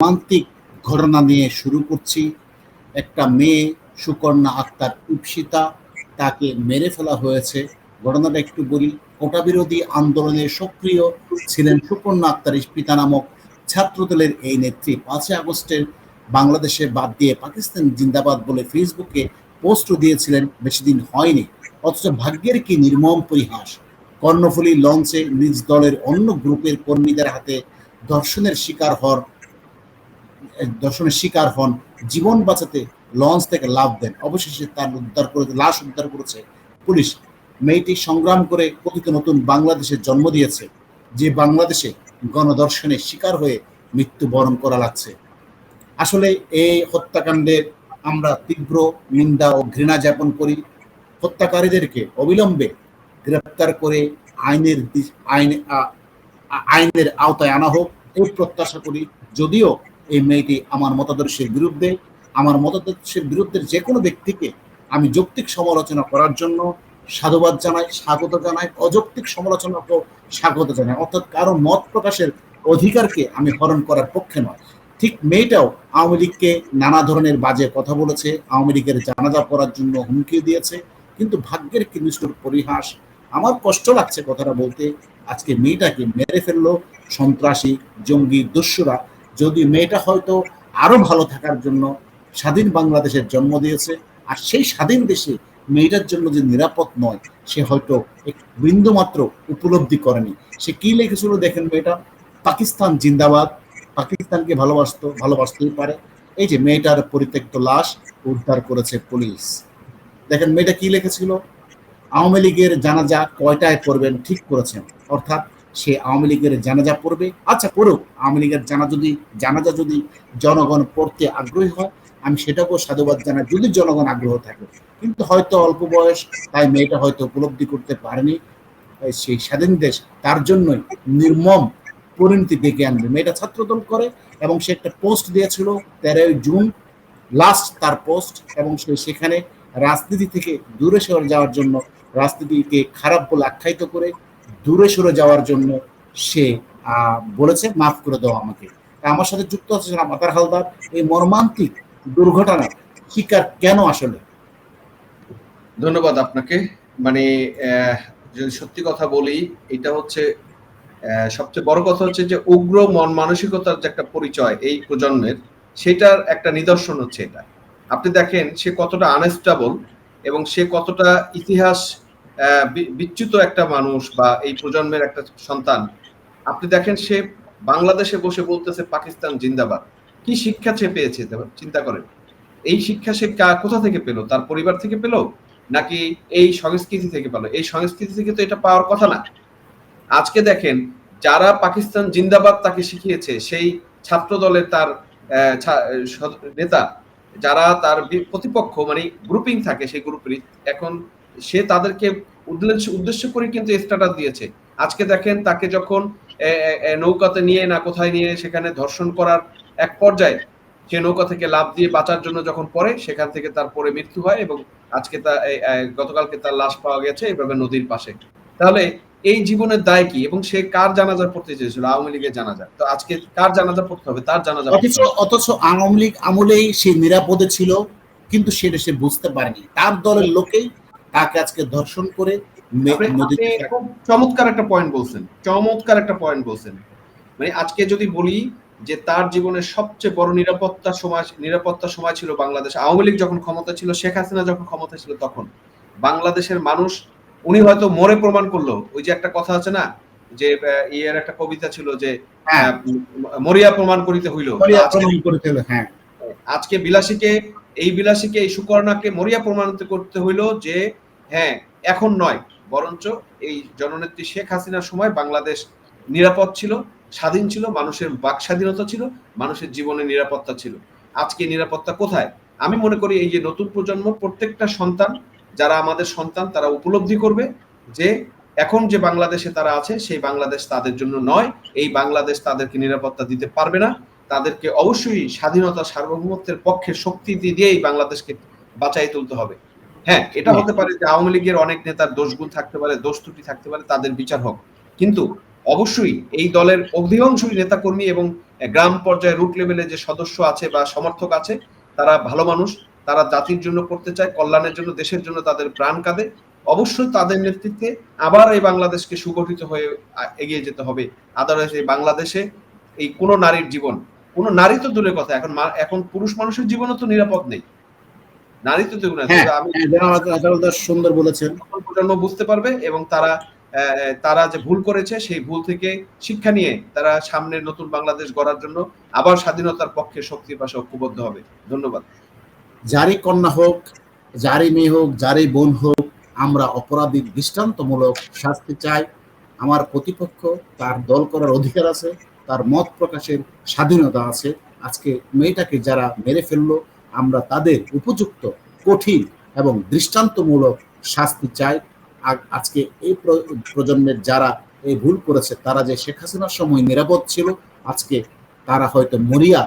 মর্মান্তিক ঘটনা নিয়ে শুরু করছি। একটা মেয়ে সুকন্যা আক্তার ইপসিতা তাকে মেরে ফেলা হয়েছে। ঘটনাটা একটু বলি কোটা বিরোধী আন্দোলনে সক্রিয় ছিলেন সুকন্যা আক্তার ইস্পিতা নামক ছাত্রদলের এই নেত্রী। পাঁচই আগস্টের বাংলাদেশে বাদ দিয়ে পাকিস্তান জিন্দাবাদ বলে ফেসবুকে পোস্ট দিয়েছিলেন, বেশি দিন হয়নি। অথচ ভাগ্যের কি নির্মম পরিহাস। কর্ণফুলী লঞ্চে নিজ দলের অন্য গ্রুপের কর্মীদের হাতে ধর্ষণের শিকার হওয়ার দর্শনের শিকার হন, জীবন বাঁচাতে লঞ্চ থেকে লাভ দেন। অবশেষে তার উদ্ধার করে লাশ উদ্ধার করেছে পুলিশ। মেয়েটি সংগ্রাম করে কথিত নতুন বাংলাদেশের জন্ম দিয়েছে, যে বাংলাদেশে গণদর্শনের শিকার হয়ে মৃত্যুবরণ করা লাগছে। আসলে এই হত্যাকাণ্ডের আমরা তীব্র নিন্দা ও ঘৃণা যাপন করি। হত্যাকারীদেরকে অবিলম্বে গ্রেপ্তার করে আইনের আইন আইনের আওতায় আনা হোক, এই প্রত্যাশা করি। যদিও এই মেয়েটি আমার মতাদর্শের বিরুদ্ধে, আমার মতাদর্শের বিরুদ্ধে যে কোনো ব্যক্তিকে আমি যৌক্তিক সমালোচনা করার জন্য সাধুবাদ জানাই, স্বাগত জানাই, অযৌক্তিক সমালোচনাকেও স্বাগত জানাই। অর্থাৎ কারও মত প্রকাশের অধিকারকে আমি হরণ করার পক্ষে নয়। ঠিক মেয়েটাও আওয়ামী লীগকে নানা ধরনের বাজে কথা বলেছে, আওয়ামী লীগের জানাজা করার জন্য হুমকি দিয়েছে, কিন্তু ভাগ্যের কি নিষ্ঠুর পরিহাস। আমার কষ্ট লাগছে কথাটা বলতে। আজকে মেয়েটাকে মেরে ফেলল সন্ত্রাসী, জঙ্গি, দস্যুরা। যদি মেয়েটা হয়তো আরও ভালো থাকার জন্য স্বাধীন বাংলাদেশের জন্ম দিয়েছে, আর সেই স্বাধীন দেশে মেয়েটার জন্য যে নিরাপদ নয়, সে হয়তো বিন্দু মাত্র উপলব্ধি করেনি। সে কি লিখেছিল দেখেন মেয়েটা? পাকিস্তান জিন্দাবাদ। পাকিস্তানকে ভালোবাসত, ভালোবাসতেই পারে। এই যে মেয়েটার পরিত্যক্ত লাশ উদ্ধার করেছে পুলিশ। দেখেন মেয়েটা কি লিখেছিল? আওয়ামী লীগের জানাজা কয়টায় করবেন ঠিক করেছেন। অর্থাৎ সে আওয়ামী লীগের জানাজা পড়বে। আচ্ছা পড়ুক। আওয়ামী লীগের জানা যদি জানাজা যদি জনগণ পড়তে আগ্রহী হয়, আমি সেটাকেও সাধুবাদ জানাই, যদি জনগণ আগ্রহ থাকে। কিন্তু হয়তো অল্প বয়স, তাই মেয়েটা হয়তো উপলব্ধি করতে পারেনি। সেই স্বাধীন দেশ, তার জন্যই নির্মম পরিণতি ডেকে আনবে। মেয়েটা ছাত্রদল করে এবং সে একটা পোস্ট দিয়েছিল তেরোই জুন, লাস্ট তার পোস্ট এবং সে সেখানে রাজনীতি থেকে দূরে সরে যাওয়ার জন্য রাজনীতিকে খারাপ বলে আখ্যায়িত করে দূরে সরে যাওয়ার জন্য সে বলেছে, মাফ করে দাও আমাকে। আমার সাথে যুক্ত আছে মাতার হালদার। এই মর্মান্তিক দুর্ঘটনার শিকার কেন আসলে? ধন্যবাদ আপনাকে। মানে যদি সত্যি কথা বলি, এটা হচ্ছে সবচেয়ে বড় কথা হচ্ছে যে উগ্র মন মানসিকতার যে একটা পরিচয় এই প্রজন্মের, সেটার একটা নিদর্শন হচ্ছে এটা। আপনি দেখেন, সে কতটা আনস্টেবল এবং সে কতটা ইতিহাস বিচ্যুত একটা মানুষ বা এই প্রজন্মের একটা সন্তান, আপনি দেখেন সে বাংলাদেশে বসে বলতেছে পাকিস্তান জিন্দাবাদ। কি শিক্ষা সে পেয়েছে? চিন্তা করেন। এই শিক্ষা সে কোথা থেকে পেল? তার পরিবার থেকে পেল? নাকি এই সংস্কৃতি থেকে পেল? এই সংস্কৃতি থেকে তো এটা পাওয়ার কথা না। আজকে দেখেন, যারা পাকিস্তান জিন্দাবাদ তাকে শিখিয়েছে, সেই ছাত্র দলের তার নেতা, যারা তার প্রতিপক্ষ মানে গ্রুপিং থাকে, সেই গ্রুপের এখন সে তাদেরকে উদ্দেশ্য উদ্দেশ্য করে কিন্তু স্ট্যাটাস দিয়েছে। আজকে দেখেন তাকে যখন নৌকাতে নিয়ে না কোথায় নিয়ে সেখানে ধর্ষণ করার এক পর্যায়ে সে নৌকা থেকে লাভ দিয়ে বাঁচার জন্য যখন পরে সেখান থেকে তার পরে মৃত্যু হয় এবং আজকে তা গতকালকে তার লাশ পাওয়া গেছে এইভাবে নদীর পাশে। তাহলে এই জীবনের দায় কি এবং সে কার জানাজা পড়তে চেয়েছিল? আওয়ামী লীগের জানাজা। তো আজকে কার জানাজা পড়তে হবে? তার জানাজা অথচ অথচ আওয়ামী লীগ আমলেই সে নিরাপদে ছিল কিন্তু সেটা সে বুঝতে পারেনি। তার দলের লোকেই আজকে ধর্ষণ করে চমৎকার একটা পয়েন্ট বলছেন। চমৎকার একটা পয়েন্ট বলছেন। মানে আজকে যদি বলি যে তার জীবনের সবচেয়ে বড় নিরাপত্তা সময় নিরাপত্তা সময় ছিল বাংলাদেশ। আওয়ামী লীগ যখন ক্ষমতা ছিল শেখ হাসিনা যখন ক্ষমতা ছিল তখন। বাংলাদেশের মানুষ উনি হয়তো মরে প্রমাণ করল। ওই যে একটা কথা আছে না যে ইয়ের একটা কবিতা ছিল যে হ্যাঁ। মরিয়া প্রমাণ করিতে হইল হ্যাঁ। আজকে বিলাসীকে এই বিলাসীকে, এই সুকর্ণাকে মরিয়া প্রমাণিত করতে হইল যে হ্যাঁ এখন নয়। বরঞ্চ এই জননেত্রী শেখ হাসিনার সময় বাংলাদেশ নিরাপদ ছিল, স্বাধীন ছিল, মানুষের বাক স্বাধীনতা ছিল, মানুষের জীবনে নিরাপত্তা ছিল। আজকে নিরাপত্তা কোথায়? আমি মনে করি এই যে নতুন প্রজন্ম, প্রত্যেকটা সন্তান, যারা আমাদের সন্তান, তারা উপলব্ধি করবে যে এখন যে বাংলাদেশে তারা আছে, সেই বাংলাদেশ তাদের জন্য নয়। এই বাংলাদেশ তাদেরকে নিরাপত্তা দিতে পারবে না। তাদেরকে অবশ্যই স্বাধীনতা সার্বভৌমত্বের পক্ষে শক্তি দিয়েই বাংলাদেশকে বাঁচাই তুলতে হবে। হ্যাঁ এটা হতে পারে যে আওয়ামী লীগের অনেক নেতার দোষগুণ থাকতে পারে, দোষ ত্রুটি থাকতে পারে, তাদের বিচার হোক। কিন্তু অবশ্যই এই দলের অধিকাংশই নেতাকর্মী এবং গ্রাম পর্যায়ে রুট লেভেলে যে সদস্য আছে বা সমর্থক আছে, তারা ভালো মানুষ, তারা জাতির জন্য করতে চায়, কল্যাণের জন্য, দেশের জন্য তাদের প্রাণ কাঁদে। অবশ্যই তাদের নেতৃত্বে আবার এই বাংলাদেশকে সুগঠিত হয়ে এগিয়ে যেতে হবে। আদারওয়াইজ এই বাংলাদেশে এই কোনো নারীর জীবন কোনো নারী তো দূরের কথা। এখন এখন পুরুষ মানুষের জীবনও তো নিরাপদ নেই। নারী তো দূর হ্যাঁ হ্যাঁ, সুন্দর বলেছেন। প্রজন্ম বুঝতে পারবে এবং তারা তারা যে ভুল করেছে সেই ভুল থেকে শিক্ষা নিয়ে তারা সামনের নতুন বাংলাদেশ গড়ার জন্য আবার স্বাধীনতার পক্ষে শক্তির পাশে ঐক্যবদ্ধ হবে। ধন্যবাদ। যারই কন্যা হোক যারই মেয়ে হোক যারই বোন হোক আমরা অপরাধীর দৃষ্টান্তমূলক শাস্তি চাই। আমার প্রতিপক্ষ তার দল করার অধিকার আছে। তার মত প্রকাশের স্বাধীনতা আছে। আজকে মেয়েটাকে যারা মেরে ফেলল, আমরা তাদের উপযুক্ত, কঠিন এবং দৃষ্টান্তমূলক শাস্তি চাই। আজকে এই প্রজন্মের যারা এই ভুল করেছে, তারা যে শেখ হাসিনার সময় নিরাপদ ছিল, আজকে তারা হয়তো মরিয়া,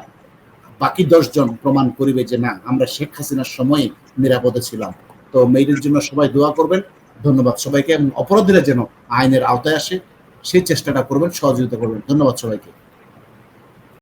বাকি দশজন প্রমাণ করিবে যে না, আমরা শেখ হাসিনার সময়ে নিরাপদে ছিলাম। তো মেয়েদের জন্য সবাই দোয়া করবেন। ধন্যবাদ সবাইকে এবং অপরাধীরা যেন আইনের আওতায় আসে। সেই চেষ্টাটা করবেন সহযোগিতা করবেন। ধন্যবাদ সবাইকে।